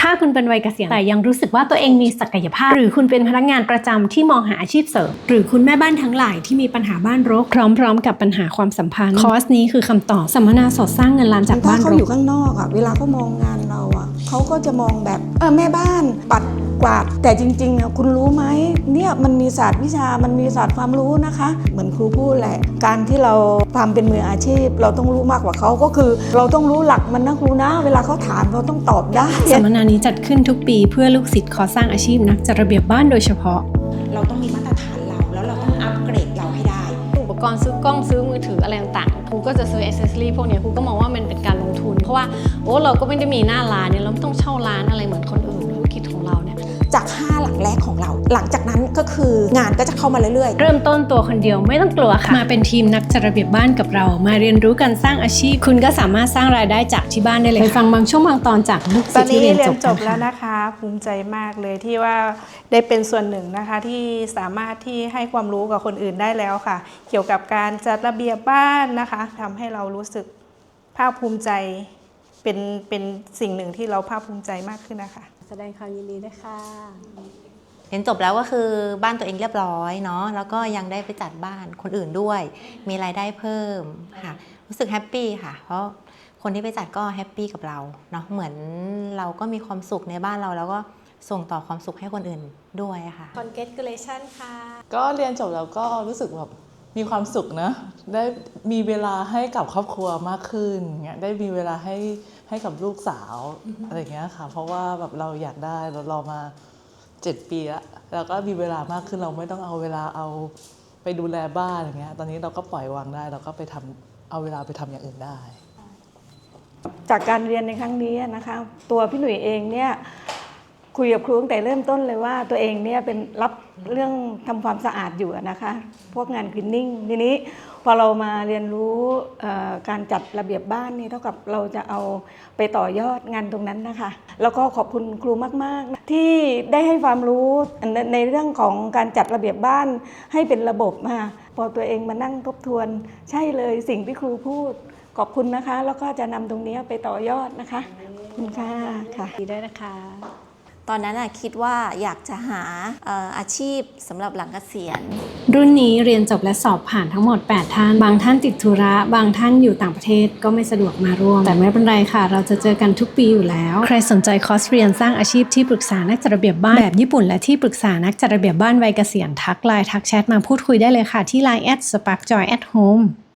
ถ้าคุณเป็นวัยเกษียณแต่ยังรู้สึกว่าตัวเองมีศักยภาพ หรือคุณเป็นพนักงานประจำที่มองหาอาชีพเสริม หรือคุณแม่บ้านทั้งหลายที่มีปัญหาบ้านรก พร้อม ๆ กับปัญหาความสัมพันธ์ คอร์สนี้คือคำตอบสัมมนาสอดสร้างเงินล้านจากถ้าบ้านเขารอกยู่ข้างนอกอะเวลาเขามองงานเราอะเขาก็จะมองแบบเออแม่บ้านปัด กวาดแต่จริงๆอะคุณรู้ไหมเนี่ยมันมีศาสตร์วิชามันมีศาสตร์ความรู้นะคะ เหมือนครูพูดแหละ การที่เราความเป็นมืออาชีพ เราต้องรู้มากกว่าเขาก็คือ เราต้องรู้หลักมันนะครูนะ เวลาเขาถามเราต้องตอบได้สัมมนานี้จัดขึ้นทุกปีเพื่อลูกศิษย์ขอสร้างอาชีพนักจัดระเบียบบ้านโดยเฉพาะ เราต้องมีมาตรฐานเราแล้วเราต้องอัปเกรดเราให้ได้ อุปกรณ์ซื้อกล้องซื้อมือถืออะไรต่างๆครูก็จะซื้ออ c เซสซอรี่พวกเนี้ยครูก็มองว่ามันเป็นการลงทุน เพราะว่าโอ้เราก็ไม่ได้มีหน้าร้านเนี่ยเราไม่ต้องเช่าร้านอะไรเหมือนคนอื่นธุร กิจของเราเนี่ยจาก 5 หลังแรกของเรา หลังจากนั้นก็คืองานก็จะเข้ามาเรื่อยๆ เริ่มต้นตัวคนเดียวไม่ต้องกลัวค่ะ มาเป็นทีมนักจัดระเบียบบ้านกับเรา มาเรียนรู้การสร้างอาชีพ คุณก็สามารถสร้างรายได้จากที่บ้านได้เลย ไปฟังบางช่วงบางตอนจากลูกตศิอษนย์ที่นี้เรียนเรียจนบจบกันแล้วค่ะนะคะ ภูมิใจมากเลยที่ว่าได้เป็นส่วนหนึ่งนะคะที่สามารถที่ให้ความรู้กับคนอื่นได้แล้วค่ะ เกี่ยวกับการจัดระเบียบบ้านนะคะทำให้เรารู้สึกภาคภูมิใจเป็นเป็นสิ่งหนึ่งที่เราภาคภูมิใจมากขึ้นนะคะ แสดงความยินดีด้วยค่ะเรียนจบแล้วก็คือบ้านตัวเองเรียบร้อยเนาะแล้วก็ยังได้ไปจัดบ้านคนอื่นด้วย มีรายได้เพิ่มค่ะ รู้สึกแฮปปี้ค่ะ เพราะคนที่ไปจัดก็แฮปปี้กับเราเนาะเหมือนเราก็มีความสุขในบ้านเราแล้วก็ส่งต่อความสุขให้คนอื่นด้วยค่ะ congratulation ค่ะก็เรียนจบแล้วก็รู้สึกแบบมีความสุขนะ ได้มีเวลาให้กับครอบครัวมากขึ้นเงี้ยได้มีเวลาให้ ให้กับลูกสาวอะไรอย่างเงี้ยค่ะ เพราะว่าแบบเราอยากได้เราเรามาเจ็ดปีแล้วเราก็มีเวลามากขึ้นเราไม่ต้องเอาเวลาเอาไปดูแลบ้านอย่างเงี้ย ตอนนี้เราก็ปล่อยวางได้ เราก็ไปทำเอาเวลาไปทำอย่างอื่นได้ จากการเรียนในครั้งนี้นะคะ ตัวพี่หนุ่ยเองเนี่ย คุยกับครูตั้งแต่เริ่มต้นเลยว่าตัวเองเนี่ยเป็นรับเรื่องทำความสะอาดอยู่นะคะ พวกงานคลีนนิ่งทีนี้พอเรามาเรียนรู้การจัดระเบียบบ้านนี่เท่ากับเราจะเอาไปต่อยอดงานตรงนั้นนะคะ แล้วก็ขอบคุณครูมาก ๆ ที่ได้ให้ความรู้ในในเรื่องของการจัดระเบียบบ้านให้เป็นระบบมาพอตัวเองมานั่งทบทวน ใช่เลยสิ่งที่ครูพูดขอบคุณนะคะ แล้วก็จะนำตรงนี้ไปต่อยอดนะคะขอบคุณค่ะค่ะดีด้วยนะคะ ตอนนั้นคิดว่าอยากจะหาอาชีพสำหรับหลังเกษียณ รุ่นนี้เรียนจบและสอบผ่านทั้งหมด 8 ท่าน บางท่านติดธุระ บางท่านอยู่ต่างประเทศก็ไม่สะดวกมาร่วม แต่ไม่เป็นไรค่ะ เราจะเจอกันทุกปีอยู่แล้ว ใครสนใจคอร์สเรียนสร้างอาชีพที่ปรึกษานักจัดระเบียบบ้านแบบญี่ปุ่นและที่ปรึกษานักจัดระเบียบบ้านวัยเกษียณทักไลน์ทักแชทมาพูดคุยได้เลยค่ะที่ Line at sparkjoy at home